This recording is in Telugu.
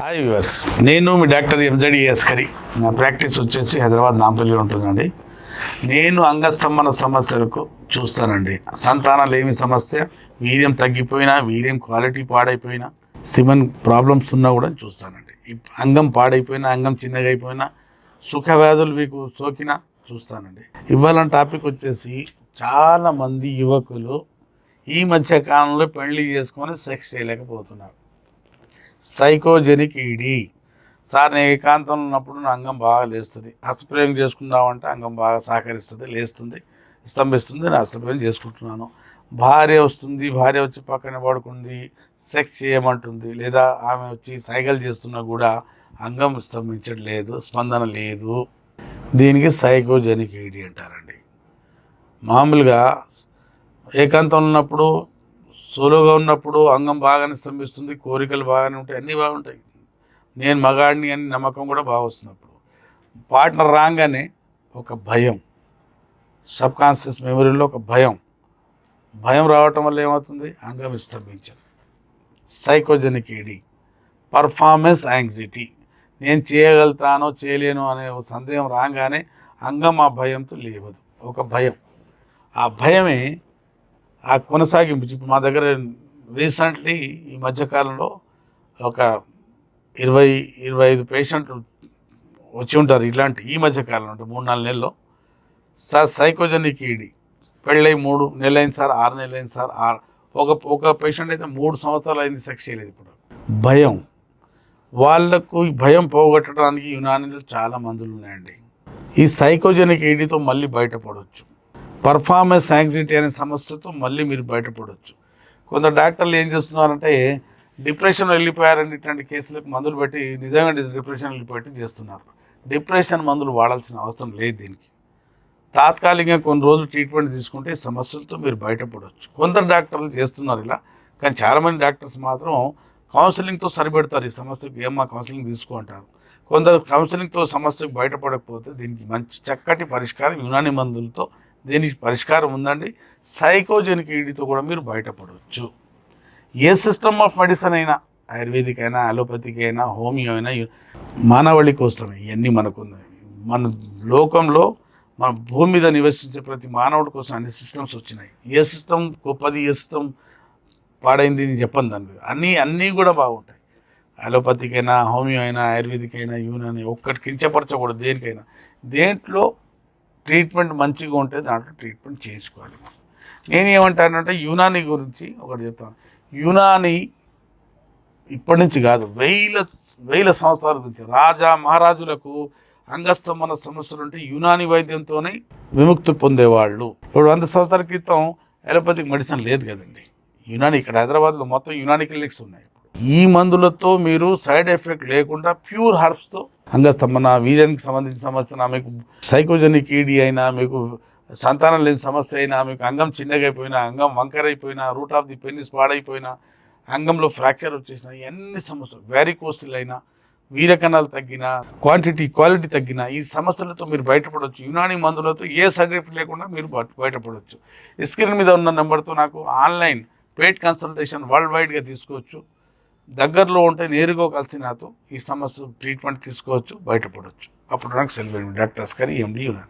హాయ్ వ్యూవర్స్ నేను మీ డాక్టర్ ఎంజడి ఎస్కరి నా ప్రాక్టీస్ వచ్చేసి హైదరాబాద్ నాంపల్లి ఉంటుందండి. నేను అంగస్తంభన సమస్యలకు చూస్తానండి. సంతానం లేని సమస్య? వీర్యం తగ్గిపోయినా వీర్యం క్వాలిటీ పాడైపోయినా సిమన్ ప్రాబ్లమ్స్ ఉన్నా కూడా చూస్తానండి. అంగం పాడైపోయినా అంగం చిన్నగా అయిపోయినా సుఖవ్యాధులు మీకు సోకినా చూస్తానండి. ఇవాళ టాపిక్ వచ్చేసి చాలామంది యువకులు ఈ మధ్య కాలంలో పెళ్ళి చేసుకొని సెక్స్ చేయలేకపోతున్నారు. సైకోజెనిక్ ఈడీ సార్ నేను ఏకాంతంలో ఉన్నప్పుడు నా అంగం బాగా లేస్తుంది. హస్తప్రయోగం చేసుకుందామంటే అంగం బాగా సహకరిస్తుంది లేస్తుంది స్తంభిస్తుంది నేను హస్తప్రయోగం చేసుకుంటున్నాను. భార్య వస్తుంది భార్య వచ్చి పక్కన పడుకుంది సెక్స్ చేయమంటుంది లేదా ఆమె వచ్చి సైకిల్ చేస్తున్నా కూడా అంగం స్తంభించడం లేదు స్పందన లేదు. దీనికి సైకోజెనిక్ ఈడీ అంటారండి. మామూలుగా ఏకాంతం ఉన్నప్పుడు సోలోగా ఉన్నప్పుడు అంగం బాగానే స్తంభిస్తుంది కోరికలు బాగానే ఉంటాయి అన్నీ బాగుంటాయి. నేను మగాడిని అని నమ్మకం కూడా బాగా వస్తున్నప్పుడు పార్ట్నర్ రాగానే ఒక భయం సబ్ కాన్షియస్ మెమరీలో ఒక భయం. భయం రావటం వల్ల ఏమవుతుంది? అంగం స్తంభించదు సైకోజెనిక్ ఈడీ పర్ఫార్మెన్స్ యాంగ్జైటీ. నేను చేయగలుగుతానో చేయలేను అనే ఒక సందేహం రాగానే అంగం ఆ భయంతో లేవదు. ఒక భయం. ఆ భయమే ఆ కొనసాగింపు ఇప్పుడు మా దగ్గర రీసెంట్లీ ఈ మధ్యకాలంలో ఒక ఇరవై ఇరవై ఐదు పేషెంట్లు వచ్చి ఉంటారు ఇలాంటి ఈ మధ్యకాలంలో అంటే మూడు నాలుగు నెలల్లో. సార్ సైకోజెనిక్ ఈడి. పెళ్ళై మూడు నెలలైంది సార్ ఆరు నెలలైంది సార్ ఆరు. ఒక ఒక పేషెంట్ అయితే మూడు సంవత్సరాలు అయింది సెక్స్ చేయలేదు ఇప్పుడు. భయం. వాళ్ళకు భయం పోగొట్టడానికి యునానీలో చాలా మందులు ఉన్నాయండి. ఈ సైకోజెనిక్ ఈడీతో మళ్ళీ బయటపడవచ్చు పర్ఫార్మెన్స్ యాంగ్జైటీ అనే సమస్యతో మళ్ళీ మీరు బయటపడవచ్చు కొందరు డాక్టర్లు ఏం చేస్తున్నారంటే డిప్రెషన్ వెళ్ళిపోయారని ఇట్లాంటి కేసులకు మందులు పెట్టి నిజంగా డిప్రెషన్ వెళ్ళిపోయి చేస్తున్నారు. డిప్రెషన్ మందులు వాడాల్సిన అవసరం లేదు దీనికి. తాత్కాలికంగా కొన్ని రోజులు ట్రీట్మెంట్ తీసుకుంటే ఈ సమస్యలతో మీరు బయటపడవచ్చు కొందరు డాక్టర్లు చేస్తున్నారు ఇలా కానీ చాలామంది డాక్టర్స్ మాత్రం కౌన్సిలింగ్తో సరిపెడతారు ఈ సమస్యకు ఏమా కౌన్సిలింగ్ తీసుకో అంటారు కొందరు కౌన్సిలింగ్తో సమస్యకు బయటపడకపోతే దీనికి మంచి చక్కటి పరిష్కారం యునాని మందులతో దీనికి పరిష్కారం ఉందండి? సైకోజెనిక్ ఈడీతో కూడా మీరు బయటపడవచ్చు ఏ సిస్టమ్ ఆఫ్ మెడిసిన్ అయినా ఆయుర్వేదిక్ అయినా అలోపతిక్ అయినా హోమియో అయినా మానవళి కోసం ఇవన్నీ మనకు ఉన్నాయి మన లోకంలో మన భూమి మీద నివసించే ప్రతి మానవుడి కోసం అన్ని సిస్టమ్స్ వచ్చినాయి. ఏ సిస్టమ్ గొప్పది ఏ సిస్టమ్ పాడైంది అని చెప్పను దాని అన్నీ అన్నీ కూడా బాగుంటాయి. అలోపతికైనా అయినా హోమియో అయినా ఆయుర్వేదిక్ అయినా యూనాని ఒక్కటి కించపరచకూడదు దేనికైనా. దేంట్లో ట్రీట్మెంట్ మంచిగా ఉంటే దాంట్లో ట్రీట్మెంట్ చేయించుకోవాలి నేనేమంటానంటే నేను యునాని గురించి ఒకటి చెప్తాను. యునాని ఇప్పటి నుంచి కాదు వేల వేల సంవత్సరాల గురించి రాజా మహారాజులకు అంగస్తంభన సమస్యలు ఉంటే యునాని వైద్యంతోనే విముక్తి పొందేవాళ్ళు. ఇప్పుడు వంద సంవత్సరాల క్రితం ఎలోపతిక్ మెడిసిన్ లేదు కదండి. యునాని ఇక్కడ హైదరాబాద్లో మొత్తం యునాని క్లినిక్స్ ఉన్నాయి. ఈ మందులతో మీరు సైడ్ ఎఫెక్ట్ లేకుండా ప్యూర్ హర్బ్స్తో అంగస్తంభన వీర్యానికి సంబంధించిన సమస్య మీకు సైకోజెనిక్ ఈడీ అయినా మీకు సంతానం లేని సమస్య అయినా మీకు అంగం చిన్నగా అంగం వంకరైపోయినా రూట్ ఆఫ్ ది పెన్నిస్ పాడైపోయినా అంగంలో ఫ్రాక్చర్ వచ్చేసిన ఎన్ని సమస్యలు. వ్యారికోసిల్ అయినా వీరకణాలు తగ్గినా క్వాంటిటీ క్వాలిటీ తగ్గినా ఈ సమస్యలతో మీరు బయటపడవచ్చు యునాని మందులతో ఏ సైడ్ ఎఫెక్ట్ లేకుండా మీరు బయట- బయటపడవచ్చు స్క్రీన్ మీద ఉన్న నెంబర్తో నాకు ఆన్లైన్ పెయిడ్ కన్సల్టేషన్ వరల్డ్ వైడ్గా తీసుకోవచ్చు. దగ్గరలో ఉంటే నేరుగా కలిసి నాతో ఈ సమస్య ట్రీట్మెంట్ తీసుకోవచ్చు బయటపడవచ్చు అప్పుడు నాకు self doctor Askari MD Unani